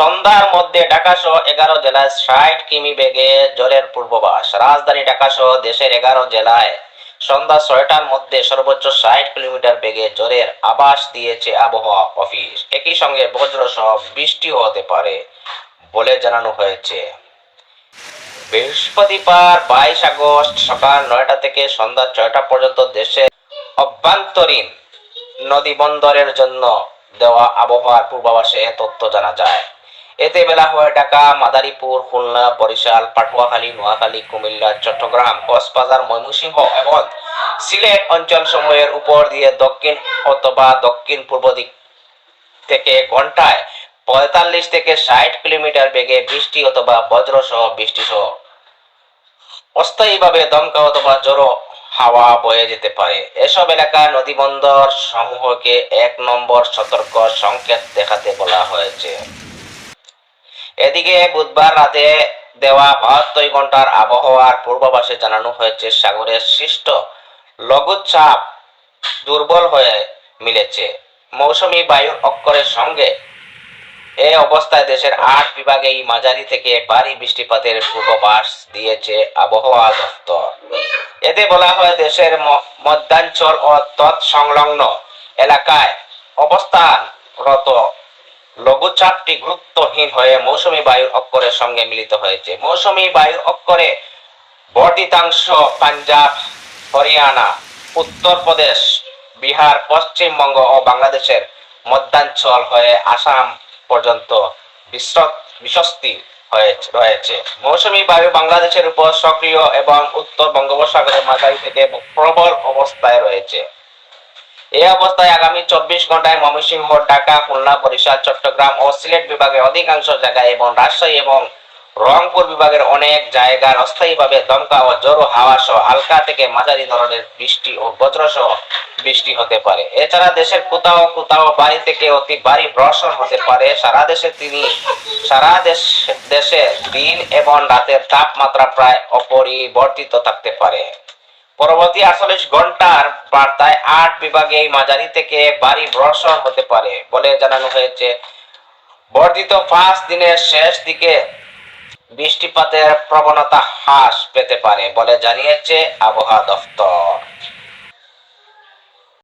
সন্ধ্যার মধ্যে ঢাকা সহ এগারো জেলায় ষাট কিমি বেগে জ্বরের পূর্বাভাস রাজধানী ঢাকা সহ দেশের এগারো জেলায় সন্ধ্যা ছয়টার মধ্যে সর্বোচ্চ ষাট কিলোমিটার বেগে জ্বরের আবাস দিয়েছে আবহাওয়া অফিস। একই সঙ্গে বজ্র সহ বৃষ্টিও হতে পারে বলে জানানো হয়েছে। বৃহস্পতিবার বাইশ আগস্ট সকাল নয়টা থেকে সন্ধ্যা ছয়টা পর্যন্ত দেশের অভ্যন্তরীণ নদী বন্দরের জন্য দেওয়া আবহাওয়ার পূর্বাভাসে তথ্য জানা যায়। এতে বেলা হয় ঢাকা, মাদারীপুর, খুলনা, বরিশাল, পাটুয়াখালী, নোয়াখালী, কুমিল্লা, চট্টগ্রাম, কক্সবাজার, ময়মনসিংহ এবং সিলেট অঞ্চল সমূহের উপর দিয়ে দক্ষিণ অথবা দক্ষিণ পূর্ব দিক থেকে ঘন্টায় পঁয়তাল্লিশ থেকে ষাট কিলোমিটার বেগে বৃষ্টি অথবা বজ্র সহ বৃষ্টি সহ অস্থায়ীভাবে দমকা অথবা জোরো হাওয়া বয়ে যেতে পারে। এসব এলাকা নদীবন্দর সমূহকে এক নম্বর সতর্ক সংকেত দেখাতে বলা হয়েছে। এদিকে বুধবার রাতে দেওয়া বাহাত্তর ঘণ্টার আবহাওয়ার পূর্বাভাসে জানানো হয়েছে সাগরের সৃষ্ট লঘুচাপ দুর্বল হয়ে মিলেছে। মৌসুমী বায়ুর অক্ষরের সঙ্গে এ অবস্থায় দেশের আট বিভাগেই মাঝারি থেকে ভারী বৃষ্টিপাতের পূর্বাভাস দিয়েছে আবহাওয়া দপ্তর এতে বলা হয়, দেশের মধ্যাঞ্চল ও তৎসংলগ্ন এলাকায় অবস্থানরত লঘুচাপটি গুরুত্বহীন হয়ে মৌসুমী বায়ুর অক্ষরের সঙ্গে মিলিত হয়েছে। মৌসুমী বায়ুর অক্ষরে বর্ধিতাংশ পাঞ্জাব, হরিয়ানা, উত্তরপ্রদেশ, বিহার, পশ্চিমবঙ্গ ও বাংলাদেশের মধ্যাঞ্চল হয়ে আসাম পর্যন্ত বিশ্ব- বিশ্বস্তি রয়েছে। মৌসুমী বায়ু বাংলাদেশের উপর সক্রিয় এবং উত্তর বঙ্গোপসাগরের মাঝারি থেকে প্রবল অবস্থায় রয়েছে। এই অবস্থায় আগামী চব্বিশ ঘন্টায় ময়মনসিংহ, ঢাকা, খুলনা, বরিশাল, চট্টগ্রাম ও সিলেট বিভাগের অধিকাংশ জায়গায় এবং রাজশাহী এবং রংপুর বিভাগের অনেক জায়গার অস্থায়ীভাবে দমকা ও জোরো হাওয়া সহ হালকা থেকে মাঝারি ধরনের বৃষ্টি ও বজ্র সহ বৃষ্টি হতে পারে। এছাড়া দেশের কোথাও কোথাও বাড়ি থেকে অতি ভারী বর্ষণ হতে পারে। সারা দেশে তিনি, সারা দেশ, দেশে দিন এবং রাতের তাপমাত্রা প্রায় অপরিবর্তিত থাকতে পারে। পরবর্তী আটচল্লিশ ঘণ্টার বার্তায় আট বিভাগে এই মাঝারি থেকে বাড়ি বর্ষণ হতে পারে বলে জানানো হয়েছে। বর্ধিত পাঁচ দিনের শেষ দিকে বৃষ্টিপাতের প্রবণতা হ্রাস পেতে পারে বলে জানিয়েছে আবহাওয়া দফতর